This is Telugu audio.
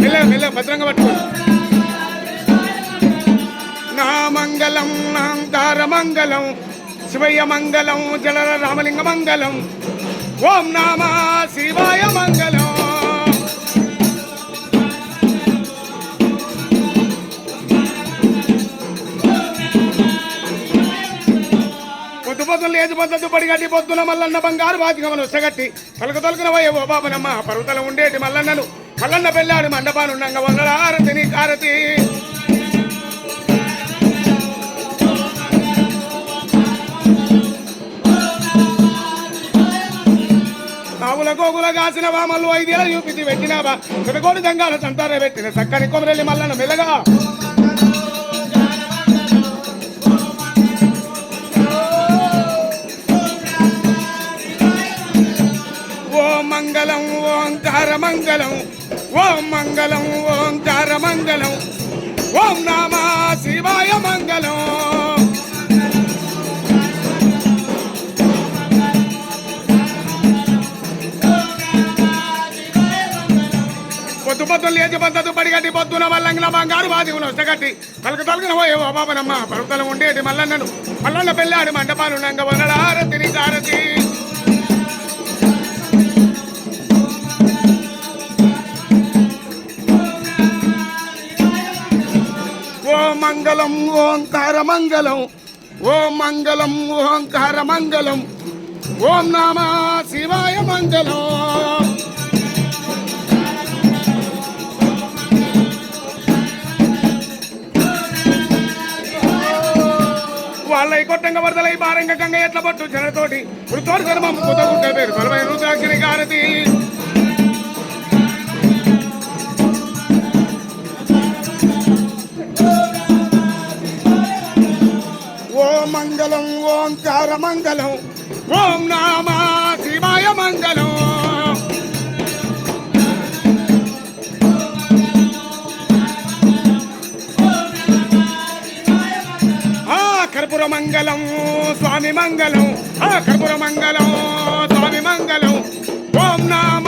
మెల్ల మెల్ల భద్రంగా పట్టుకో నా మంగళం నాంకార మంగళం శివయ్య మంగళం జలర రామలింగ మంగళం ఓం నామ శివాయ మంగళం. పొద్దు పొద్దులు పొద్దు పడిగట్టి పొద్దున మల్లన్న బంగారు బాతికమను సెగట్టి తొలక తొలకన పోయే ఓ బాబనమ్మ పర్వతల ఉండేటి మల్లన్నను మల్లన్న పెళ్ళాడు మండపానుండంగా వందలారతి నీ కారతి ఆవుల గోగుల కాసిన వామల్లు ఐదేళ్ళ చూపించి పెట్టినావా? చిరగోడి దంగాల సంతార పెట్టిన చక్కని కొమరెల్లి మల్లన్న మెల్లగా మంగళం ఓంకార మంగళం ఓం మంగళం ఓంకార మంగళం ఓం నామ శివాయ మంగళం. పొద్దు పొద్దులు లేచి పద్ధతి పడిగట్టి పొద్దున వల్లంగిన బంగారు బాధికులు వస్తగట్టి పలక తొలగిన పోయే ఓ బాబనమ్మ పర్వతలు ఉండేటి మల్లన్నను మల్లన్న పెళ్ళాడు మండపాలు నంగ వనడారతి తిరిగి మంగళం ఓంకార మంగళం. ఓ మంగళం ఓంకార మంగళం. ఓం నామ శివాయ మంగళం. వాళ్ళై కొట్టంగా వరదలై బారంగ గంగ ఎట్ల పట్టు? జనతోటి వృత్తోడు ధర్మం కుదగుంటే పేరు. బలమైన రుద్రాక్షిని గారతి ఓ మంగళం ఓంకార మంగళం ఓం నామా శివాయ మంగళం. కర్పూర మంగళం స్వామి మంగళం కర్పూర మంగళం స్వామి మంగళం ఓం నామ